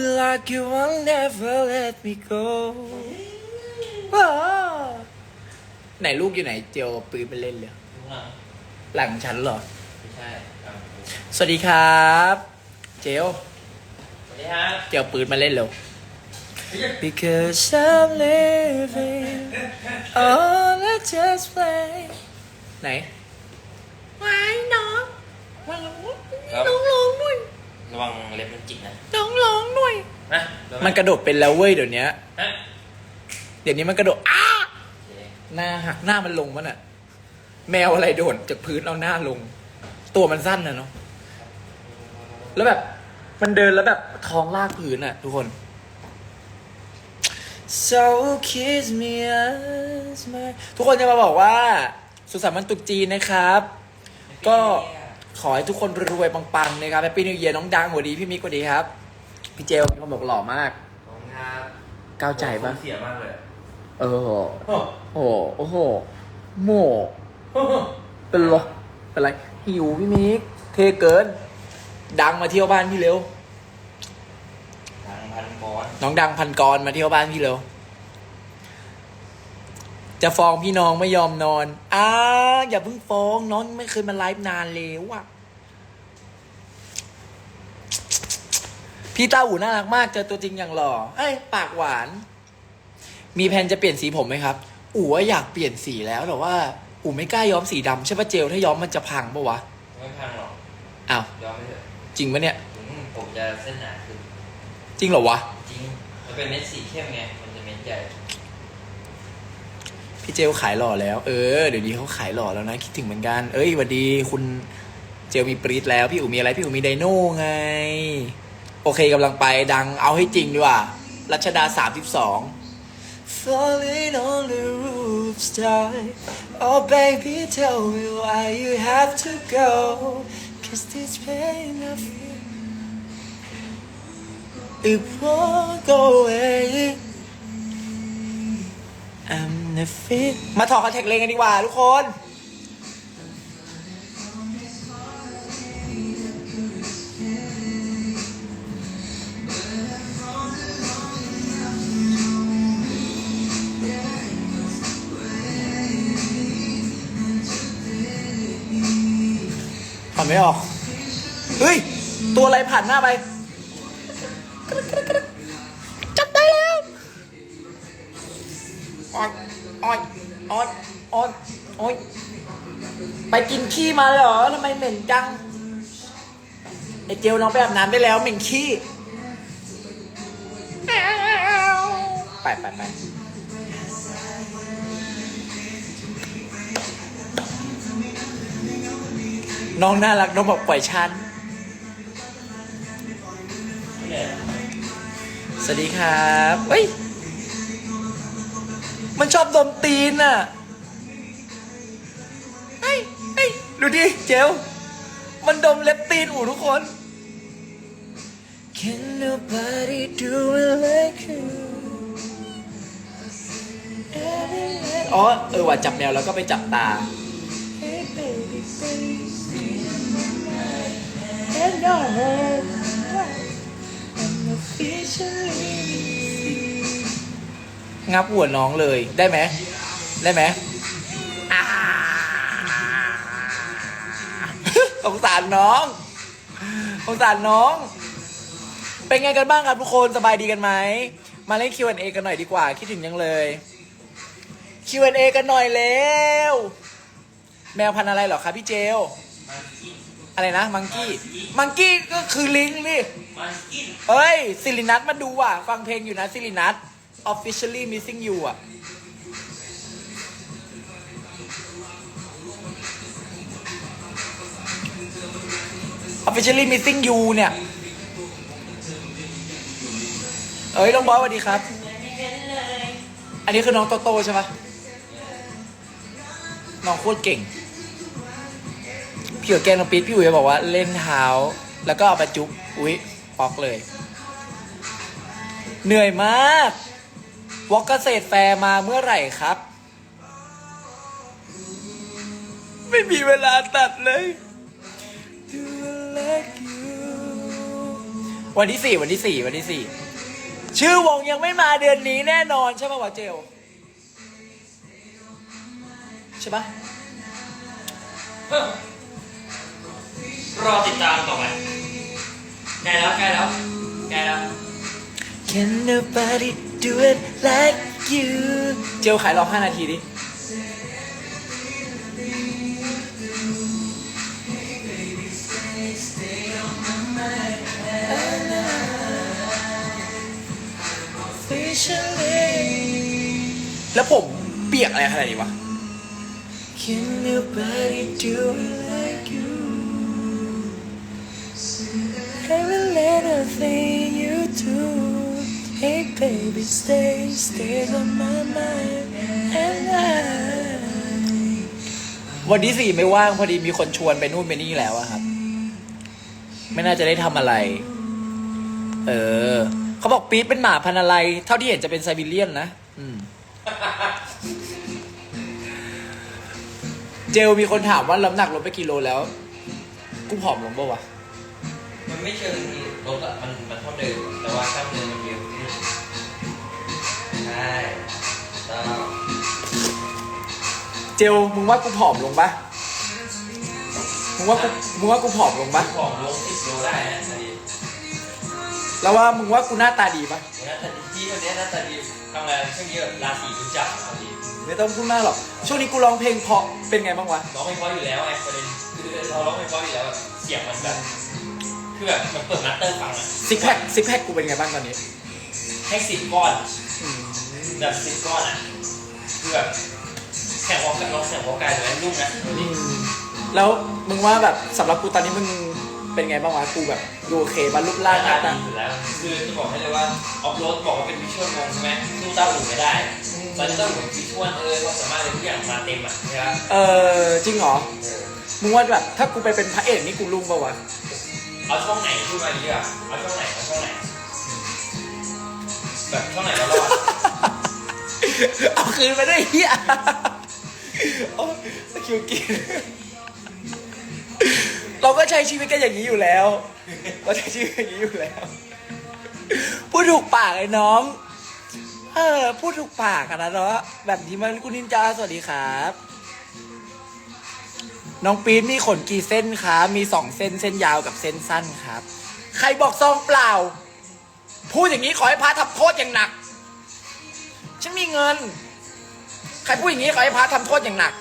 me like you will never let me go ว้าวไหนลูกอยู่ไหนเจียวปืนไปเล่นเลยข้างหลังหลังฉันเหรอ ไม่ใช่ครับสวัสดีครับ เจลสวัสดีครับ เจียวปืนมาเล่นเร็ว Because I'm living all I just play ไหนว้ายน้องว้ายน้องน้องร้องหน่อย ระวังเล็บมันจิกนะน้องร้องหน่อย นะระวังมันกระโดดเป็นแล้วเว้ยเดี๋ยวนี้ฮะเดี๋ยวนี้มันกระโดดอ้าโอเคหน้าหักหน้ามันลงมันอะแมวอะไรโดดจากพื้นเอาหน้าลง ตัวมันสั้นนะเนาะแล้วแบบ มันเดินแล้วแบบท้องลากพื้นอะทุกคน so kiss me as my ทุกคนจะมาบอกว่า สุขสันต์วันตรุษจีนนะครับ ก็ ขอให้ทุกคนรวยๆปังๆนะครับแฮปปี้นิวเยียร์น้องดังสวัสดีพี่มิกสวัสดีครับ พี่เจลมีคนบอกหล่อมากขอบคุณครับก้าวใจปะเสียมากเลยเออโอ้โอ้โหโอ้โหโม่เป็นไรเป็นไรหิวพี่มิกเทเกิน ดังมาเที่ยวบ้านพี่เร็วทางพันกรน้องดังพันกรมาเที่ยวบ้านพี่เร็ว จะฟ้องพี่น้องไม่ยอมนอน อ้าอย่าเพิ่งฟ้องน้องไม่เคยมาไลฟ์นานแล้วอะพี่ต้าอู่น่ารักมากเจอตัวจริงอย่างหล่อ เอ้ยปากหวาน มีแผนจะเปลี่ยนสีผมไหมครับ อู๋ว่าอยากเปลี่ยนสีแล้วแต่ว่า อู๋ไม่กล้าย้อมสีดำใช่ปะเจลถ้าย้อมมันจะพังปะวะ ไม่พังหรอกอ้าว ยอมไม่เถอะจริงปะเนี่ย อืมผมจะเส้นหนาขึ้นจริงเหรอวะ จริงมันเป็นเม็ดสีเข้มไง มันจะเม็ดใหญ่ พี่เจลขายหล่อแล้ว เออ เดี๋ยวนี้เขาขายหล่อแล้วนะ คิดถึงเหมือนกัน เอ้ยวัสดีคุณเจลมีปรีดแล้ว พี่อู๋มีอะไร พี่อู๋มีไดโน่ไง โอเคกำลังไปดังเอาให้จริงดีกว่า รัชดาสามสิบสอง Falling on the roof side Oh baby tell me why you have to go Cause this pain I feel It won't go away I'm the fit มาถอดคอนแทคเลนส์กันดีกว่าทุกคนผ่านไม่ออก เฮ้ย ตัวอะไรผ่านหน้าไปจับได้แล้ว ออนออนออนออนโอยไปกินขี้มาเหรอทำไมเหม็นจังไอเจลน้องไปอาบน้ำได้แล้วเหม็นขี้ไปไปไปน้องน่ารักน้องบอกปล่อยฉันสวัสดีครับเฮ้ย มันชอบดมตีนอะเฮ้ยเฮ้ยดูดิเจลมันดมเล็บตีนอูทุกคน Can nobody do it like you อ๋อเออว่าจับแมวแล้วก็ไปจับตา Hey baby baby and your head I'm officially งับหัวน้องเลยได้ไหมได้ไหมอ่าสงสารน้องสงสารน้อง เป็นไงกันบ้างครับทุกคนสบายดีกันไหม มาเล่น Q&A กันหน่อยดีกว่า คิดถึงยังเลย Q&A กันหน่อยเร็ว แมวพันธุ์อะไรหรอครับพี่เจล อะไรนะ มังกี้ มังกี้ก็คือลิงนี่เอ้ยซิรินัทมาดูอะ ฟังเพลงอยู่นะซิรินัท officially missing you อะ officially missing you เนี่ย เอ้ยน้องบอยสวัสดีครับ อันนี้คือน้องโตโตใช่ปะน้องโคตรเก่ง พี่กับแกงน้องปี๊ดพี่อุ๋ยบอกว่าเล่นเท้า แล้วก็เอาไปจุ๊บอุ๊ยปอกเลย เหนื่อยมาก วอล์กเกษตรแฟร์มาเมื่อไหร่ครับ ไม่มีเวลาตัดเลย Do I like you วันที่สี่วันที่สี่วันที่สี่ชื่อวงยังไม่มาเดือนนี้แน่นอนใช่ป่าวะเจลใช่ปะรอติดตามต่อไปใกล้แล้วใกล้แล้วใกล้แล้ว Can nobody do it like you เจลขายรอห้านาทีดิ แล้วผมเปียกอะไรขนาดนี้วะ Can nobody do it like you Every little thing you do Hey baby stay stay on my mind And I วันที่สี่ไม่ว่างพอดีมีคนชวนไปนู่นไปนี่แล้วอะครับ ไม่น่าจะได้ทำอะไร เออ เขาบอกปี๊ดเป็นหมาพันธุ์อะไร เท่าที่เห็นจะเป็นไซบีเรียนนะ อืม เจลมีคนถามว่าน้ำหนักลดไปกี่โลแล้ว กูผอมลงปะวะ มันไม่เชิงที่รถอะมันมันเท่าเดิม แต่ว่ากล้ามเนื้อมันเยอะขึ้น ใช่แล้วเจลมึงว่ากูผอมลงปะมึงว่ากูมึงว่ากูผอมลงปะผอมลงสิบโลได้นะตอนนี้แล้วว่ามึงว่ากูหน้าตาดีปะหน้าตาดีที่วันนี้หน้าตาดีทำงานช่วงเยอะราศีรู้จักตอนนี้ไม่ต้องพูดมากหรอกช่วงนี้กูร้องเพลงเพราะเป็นไงบ้างวะร้องไม่เพราะอยู่แล้วไงประเด็นคือเราร้องไม่เพราะอยู่แล้วแบบเสียงมันแบบคือแบบมันเปิดมาสเตอร์ฟังอะซิกแพคซิกแพคกูเป็นไงบ้างตอนนี้ให้สิบก้อน แบบสิบก้อนอะคือแบบแข่งวอลกันร้องแข่งวอลกายเลยลูกนะดูดิแล้วมึงว่าแบบสำหรับกูตอนนี้มึงเป็นไงบ้างวะกูแบบดูโอเคบ้ารูปร่างหน้าตาดีอยู่แล้ว คือจะบอกให้เลยว่าออฟโรดบอกว่าเป็นวิชวลวงใช่ไหมสู้ต้าอู่ไม่ได้ตอนนี้ต้าอู่วิชวลเออความสามารถเลยทุกอย่างมาเต็มอะใช่ไหมเออจริงเหรอมึงว่าแบบถ้ากูไปเป็นพระเอกนี่กูรุ่งปะวะเอาช่องไหนพูดมาดีกว่าเอาช่องไหนเอาช่องไหนแบบช่องไหนแล้วรอด เอาคืนมาด้วยเฮียโอ้สกิลกินเราก็ใช้ชีวิตกันอย่างนี้อยู่แล้วเราใช้ชีวิตอย่างนี้อยู่แล้วพูดถูกปากไอ้น้องเออพูดถูกปากอะนะเนาะแบบนี้มันคุณนินจาสวัสดีครับ น้องปี๊ดมีขนกี่เส้นครับมีสองเส้นเส้นยาวกับเส้นสั้นครับ ใครบอกซองเปล่า พูดอย่างนี้ขอให้พระทำโทษอย่างหนัก ฉันมีเงิน ใครพูดอย่างนี้ขอให้พระทำโทษอย่างหนัก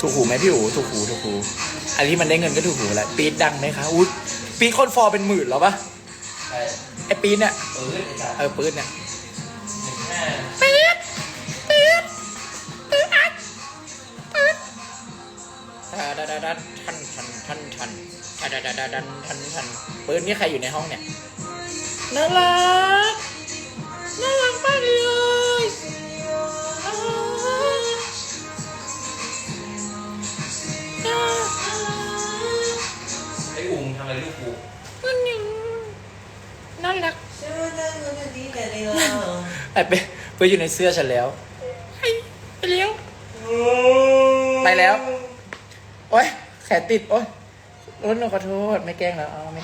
ถูกหูไหมพี่หูถูกหูถูกหูอันที่มันได้เงินก็ถูกหูแหละปีดดังไหมคะอุ้ยปีดคนฟอลเป็นหมื่นแล้วปะใช่ไอปีดเนี่ยเออไอ้จ่าเออปืดเนี่ย ดดดดันทันทันปืดนี่ใครอยู่ในห้องเนี่ยน่ารักน่ารักมากเลยไอ้อุ้งทำอะไรลูกกูน่ารักไอ้เป้เป้อยู่ในเสื้อฉันแล้วไปเลี้ยวไปแล้วโอ๊ยแขนติดโอ๊ย โอ๊ยหนูขอโทษไม่แกล้งแล้วเอาไหม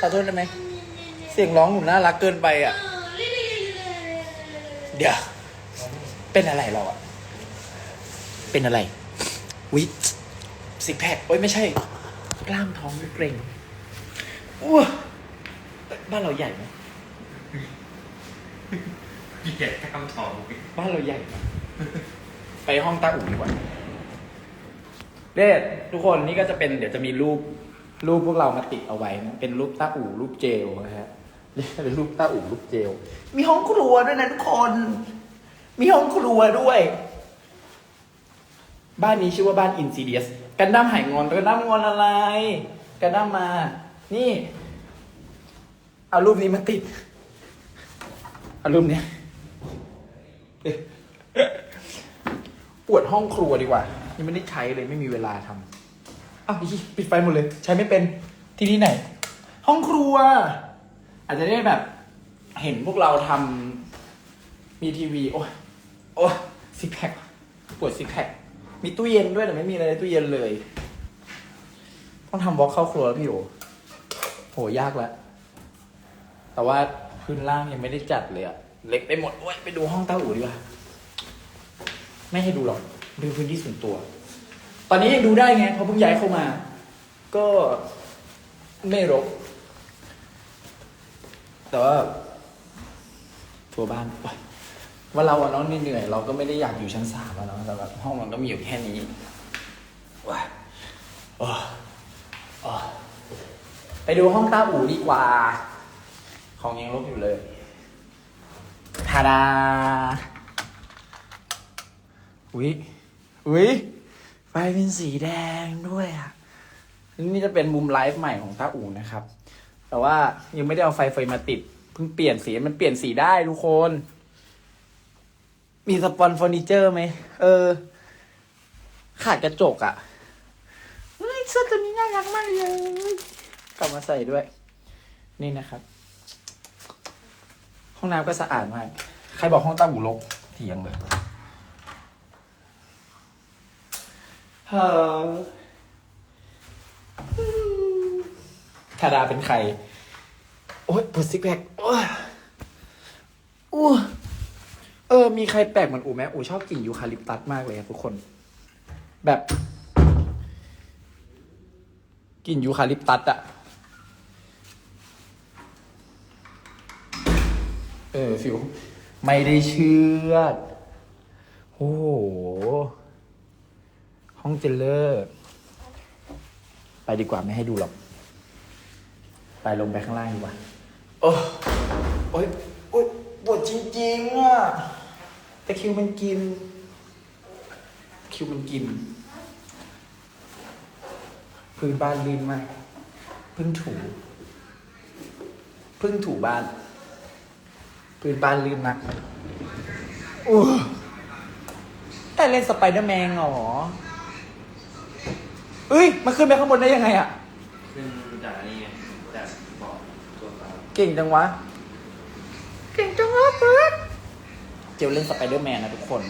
ขอโทษได้ไหมเสียงร้องหนูน่ารักเกินไปอะ เดี๋ยว เป็นอะไรเราอะ เป็นอะไรวิสิกแพคโอ๊ยไม่ใช่ กล้ามท้องเกร็งอ้วบ้านเราใหญ่ไหมเกลียดกล้ามทองบ้านเราใหญ่ไหมไปห้องตาอู่ดีกว่า เดดทุกคนนี่ก็จะเป็นเดี๋ยวจะมีรูปรูปพวกเรามาติดเอาไว้นะเป็นรูปตาอู่รูปเจลนะฮะนี่เป็นรูปตาอู่รูปเจล มีห้องครัวด้วยนะทุกคน มีห้องครัวด้วย บ้านนี้ชื่อว่าบ้านอินซีเดียสกันดั้มหายงอนกันดั้มงอนอะไร กันดั้มมา นี่ เอารูปนี้มาติด เอารูปเนี้ยปวดห้องครัวดีกว่า ยังไม่ได้ใช้เลยไม่มีเวลาทำอ้าวอีปิดไฟหมดเลย ใช้ไม่เป็นที่นี่ไหน ห้องครัว อาจจะได้แบบ เห็นพวกเราทำมีทีวี โอ้ยโอ้ซิกแพคปวดซิกแพคมีตู้เย็นด้วยแต่ไม่มีอะไรในตู้เย็นเลย ต้องทำบล็อกเข้าครัวแล้วพี่โอโหยากแล้วแต่ว่าพื้นล่างยังไม่ได้จัดเลยอะเล็กไปหมดโอ้ยไปดูห้องเต้าอู่ดีกว่าไม่ให้ดูหรอก ดูพื้นที่ส่วนตัว ตอนนี้ยังดูได้ไงเพราะเพิ่งย้ายเข้ามา ก็ไม่รก แต่ว่าทัวร์บ้านว่าเราอะเน้องเหนื่อยเราก็ไม่ได้อยากอยู่ชั้นสามอะเนาะแต่แบบห้องมันก็มีอยู่แค่นี้ว้ายโอ้โอ้ไปดูห้องต้าอู่ดีกว่า ของยังลบอยู่เลยทาดา อุ้ย อุ้ยไฟเป็นสีแดงด้วยอะนี่จะเป็นมุมไลฟ์ใหม่ของตาอู่นะครับ แต่ว่ายังไม่ได้เอาไฟเฟมาติด เพิ่งเปลี่ยนสีมันเปลี่ยนสีได้ทุกคน มีสปอนเฟอร์นิเจอร์ไหมเออ ขาดกระจกอะ่ะเฮ้ยเสื้อตัวนี้น่ารักมากเลยกลับมาใส่ด้วย นี่นะครับ ห้องน้ำก็สะอาดมาก ใครบอกห้องตาหูรกเถียงเลยเฮ้อ ธาดาเป็นใคร โอ๊ยปวดซิกแพคโอ้ยอู้เออ มีใครแปลกเหมือนอูไหมอูชอบกลิ่นยูคาลิปตัสมากเลยครับทุกคน แบบกลิ่นยูคาลิปตัสอะเออฟิว ไม่ได้เชื่อ โอ้โห ห้องเจลเลอร์ ไปดีกว่าไม่ให้ดูหรอก ไปลงไปข้างล่างดีกว่า โอ้โอ้ยโอ้ยปวดจริงๆอะแต่คิวมันกิน คิวมันกิน พื้นบ้านลื่นมากเพิ่งถูเพิ่งถูบ้าน พื้นบ้านลื่นมากอู้แต่เล่นสไปเดอร์แมนเหรอ เอ้ย มันขึ้นไปข้างบนได้ยังไงอะขึ้นจากนี่ไงจากเบาะตัวเปล่าเก่งจังวะ เก่งจังวะเฟิร์สเจลเล่นสไปเดอร์แมนนะทุกคน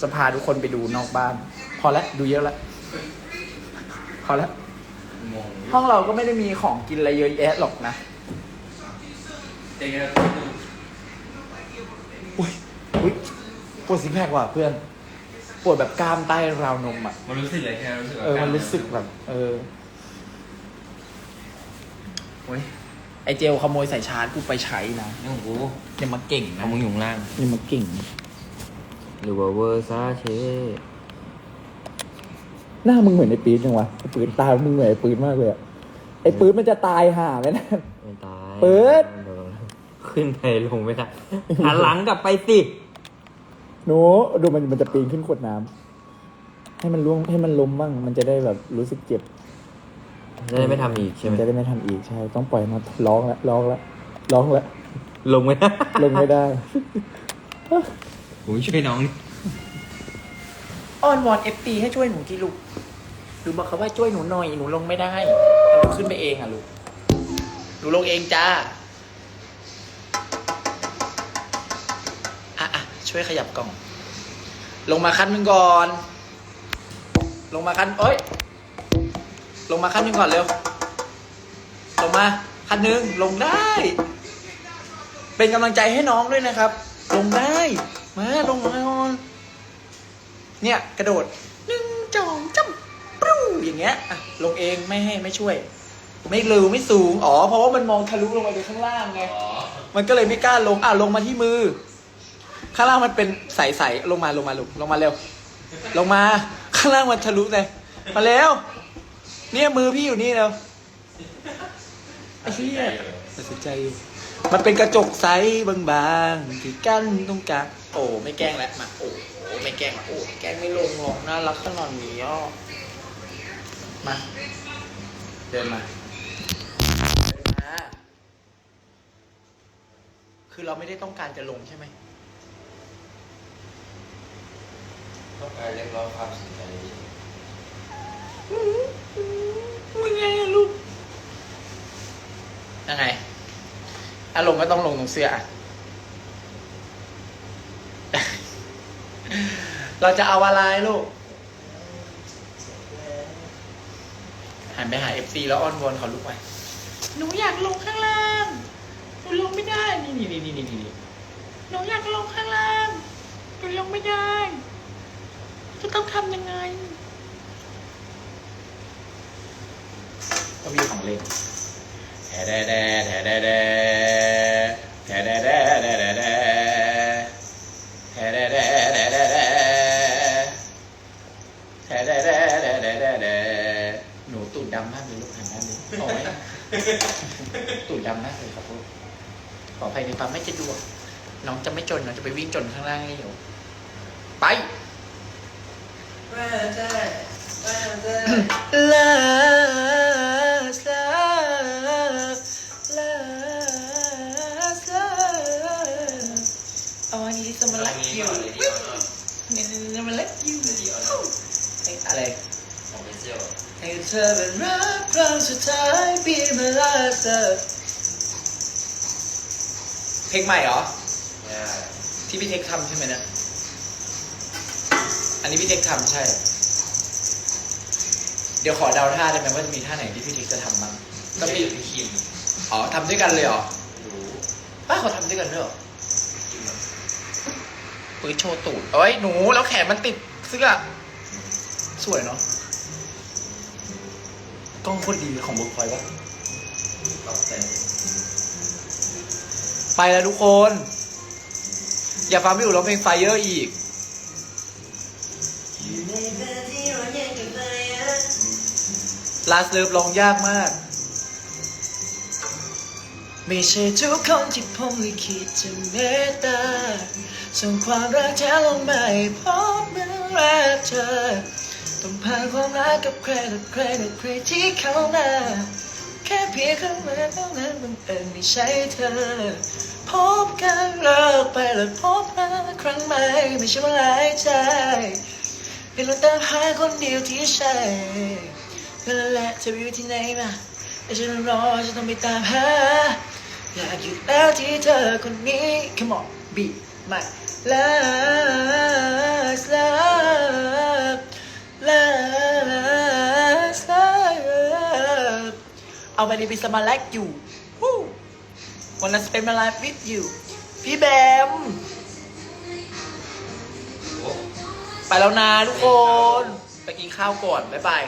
จะพาทุกคนไปดูนอกบ้าน พอแล้วดูเยอะแล้ว พอแล้ว งงห้องเราก็ไม่ได้มีของกินอะไรเยอะแยะหรอกนะ เจ๊ก็อุ้ยอุ้ยปวดซิกแพคว่ะเพื่อน ปวดแบบกล้ามใต้ราวนมอะ มันรู้สึกเลยแค่รู้สึกเออ มันรู้สึกแบบ เออโอ้ยไอเจลขโมยใส่ชาร์จกูไปใช้นะนี่ของกูอย่ามาเก่งนะเอามึงอยู่ข้างล่าง อย่ามาเก่ง หรือว่าเวอร์ซาเชหน้ามึงเหมือนไอ้ปืนจังวะไอ้ปืนตามึงเหมือนไอ้ปืนมากเลยอะไอ้ปืนมันจะตายห่าไหมนะ ไม่ตายเปิด ขึ้นไปลงไม่ได้หันหลังกลับไปสิ หนูดูมันมันจะปีนขึ้นขวดน้ำให้มันล่วงให้มันล้มบ้างมันจะได้แบบรู้สึกเจ็บจะได้ไม่ทำอีกใช่ไหมนจะได้ไม่ทำอีกใช่ ต้องปล่อยมาร้องแล้วร้องแล้วร้องแล้วลงไม่ได้ลงไม่ได้โอ้ยช่วยน้อง อ้อนวอนเอฟตีให้ช่วยหนูทีลูกหรือบอกเขาว่าช่วยหนูหน่อย หนูลงไม่ได้หนูขึ้นไปเองอะลูก หนูลงเองจ้า ช่วยขยับกล่อง ลงมาขั้นหนึ่งก่อน ลงมาขั้นเอ้ย ลงมาขั้นหนึ่งก่อนเร็ว ลงมาขั้นหนึ่งลงได้ เป็นกำลังใจให้น้องด้วยนะครับ ลงได้ มาลงมาก่อนเนี่ยกระโดดหนึ่งจองจ้ำปรูอย่างเงี้ยอะลงเองไม่ให้ไม่ช่วย ไม่เร็วไม่สูง อ๋อ เพราะว่ามันมองทะลุลงไปไปข้างล่างไงอ๋อมันก็เลยไม่กล้าลงอะลงมาที่มือ ข้างล่างมันเป็นใสๆลงมาลงมาลงลงมาเร็ว ลงมา ข้างล่างมันทะลุเลยมาเร็ว เนี่ยมือพี่อยู่นี่เร็วไอ้เหี้ยตัดสินใจอยู่มันเป็นกระจกใสบางๆที่กั้นตรงกลางโอ้ไม่แกล้งแล้วมาโอ้โอ้ไม่แกล้งละโอ้แกล้งไม่ลงหรอกน่ารักขนาดนี้อะมาเดินมาเดินมาคือเราไม่ได้ต้องการจะลงใช่ไหม ต้องการเรียกร้องความสนใจมึงไงอะลูกยังไงอารมณ์ก็ต้องลงตรงเสื้ออะเราจะเอาอะไรลูก หันไปหาเอฟซีแล้วอ้อนวอนเขาลูกไปหนูอยากลงข้างล่างหนูลงไม่ได้ นี่นี่นี่นี่นี่นี่หนูอยากลงข้างล่างหนูลงไม่ได้ จะต้องทำยังไง ก็มีของเล่นแถแดแดแถแดแดแถแดแดแดแดแดแถแดแดแดแดแดแถแดแดแดแดแดแดหนูตูดดำมากเลยลูกหันด้านนี้โอ้ยตูดดำมากเลยครับลูกขออภัยในความไม่สะดวกน้องจะไม่จนน้องจะไปวิ่งจนข้างล่างให้อยู่ไป อ้ยอะไรของเป็นเซลให้เธอเป็นรักครั้งสุดท้าย Be my last love เพลงใหม่เหรอ ที่พี่เทคทำใช่ไหมเนะอั นนี้พี่เทคทำใช่ เดี๋ยวขอเดาท่าได้ไหมว่าจะมีท่าไหนที่พี่เทคจะทำบ้างก็ก็มีมีพี่คิมอ๋อทำด้วยกันเลยเหรอรู้ป้าเขาทำด้วยกันด้วยเหรอคิมอะปืนโชว์ตูดเอ้ยหนูแล้วแขนมันติดเสื้อสวยเนาะกล้องโคตรดีของบุคคอยวะตอบแต่ไปแล้วทุกคน อย่าฟังพี่อู๋ร้องเพลงไฟเยอร์อีก ลาสเลิฟร้องยากมาก ไม่ใช่ทุกคนที่ผมลิขิตจะเมตตาส่งความรักแท้ลงไม่พบเมื่อแรกเธอ ต้องผ่านความรักกับใครกับใครกับใครที่เขาหน้า แค่เพียงครั้งแรกเท่านั้นบังเอิญไม่ใช่เธอ พบกันเลิกไปแล้วพบมาครั้งใหม่ไม่ใช่ว่าหลายใจ เพียงเราตามหาคนเดียวที่ใช่นั่นแหละเธออยู่ที่ไหนมาแต่ฉันรอฉันต้องไปตามหาอยากอยู่แล้วที่เธอคนนี้ Come on be my last love last love เอาไปดีไปสมาลักอยู่ Woo wanna spend my life with you พี่แบม ไปแล้วนะทุกคน ไปกินข้าวก่อน บ๊ายบาย